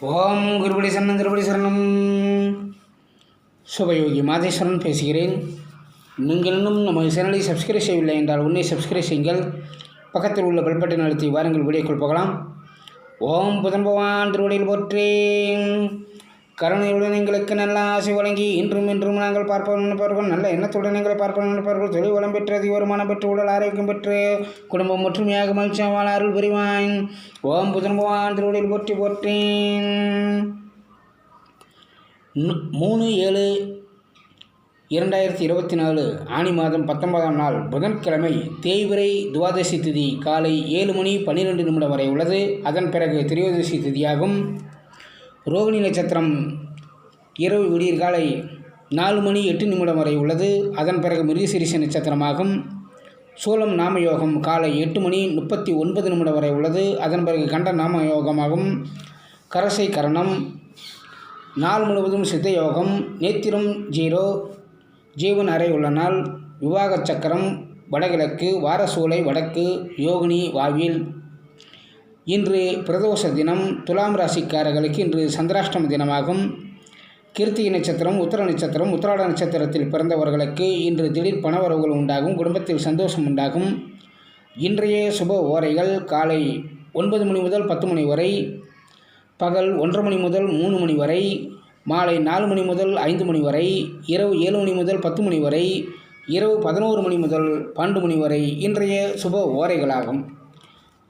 ஓம் குருபடி சரணம் திருபடி சரணம். சுபயோகி மாதேஸ்வரன் பேசுகிறேன். நீங்கள் இன்னும் நம்ம சேனலை சப்ஸ்கிரைப் செய்யவில்லை என்றால் உன்னை சப்ஸ்கிரைப் செய்யுங்கள். பக்கத்தில் உள்ள பல்பட்டை அழுத்தி வாருங்கள். வீடியோக்குள் போகலாம். ஓம் புதன் பகவான் திருவடியில் போற்றேன். கருணையுடன் எங்களுக்கு நல்ல ஆசை வழங்கி இன்றும் இன்றும் நாங்கள் பார்ப்போம் நினைப்பவர்கள். நல்ல எண்ணத்துடன் எங்களை பார்ப்போம் நினைப்பவர்கள். தொழில் வளம் பெற்று அதிக வருமானம் பெற்று உடல் ஆரோக்கியம் பெற்று குடும்பம் ஒற்றுமையாக மகிழ்ச்சியாக அருள் புரிவான். ஓம் புதன் பகவான் திருவடியில் போற்றி போற்றேன் மூணு ஏழு இரண்டாயிரத்தி இருபத்தி நாலு ஆனி மாதம் பத்தொன்பதாம் நாள் புதன்கிழமை தேய்பிரை துவாதசி திதி காலை ஏழு மணி பன்னிரெண்டு நிமிடம் வரை உள்ளது. அதன் பிறகு திரையோதசி திதியாகும். ரோகிணி நட்சத்திரம் இரவு விடியற்காலை நாலு மணி எட்டு நிமிடம் வரை உள்ளது. அதன் பிறகு மிருகசிரிச நட்சத்திரமாகும். சூலம் நாமயோகம் காலை எட்டு மணி முப்பத்தி ஒன்பது நிமிடம் வரை உள்ளது. அதன் பிறகு கண்ட நாமயோகமாகும். கரசை கரணம். நாள் முழுவதும் சித்த யோகம். நேத்திரம் ஜீரோ. ஜீவன் அறை உள்ள நாள். விவாக சக்கரம். வடகிழக்கு. வாரசூலை வடக்கு. யோகினி வாவில். இன்று பிரதோஷ தினம் துலாம் ராசிக்காரர்களுக்கு இன்று சந்திராஷ்டம தினமாகும். கிருத்திகை நட்சத்திரம் உத்தர நட்சத்திரம் உத்தராட நட்சத்திரத்தில் பிறந்தவர்களுக்கு இன்று திடீர் பணவரவுகள் உண்டாகும் குடும்பத்தில் சந்தோஷம் உண்டாகும். இன்றைய சுப ஓரைகள் காலை ஒன்பது மணி முதல் பத்து மணி வரை பகல் ஒன்றரை மணி முதல் மூணு மணி வரை மாலை நாலு மணி முதல் ஐந்து மணி வரை இரவு ஏழு மணி முதல் பத்து மணி வரை இரவு பதினோரு மணி முதல் பன்னெண்டு மணி வரை இன்றைய சுப ஓரைகளாகும்.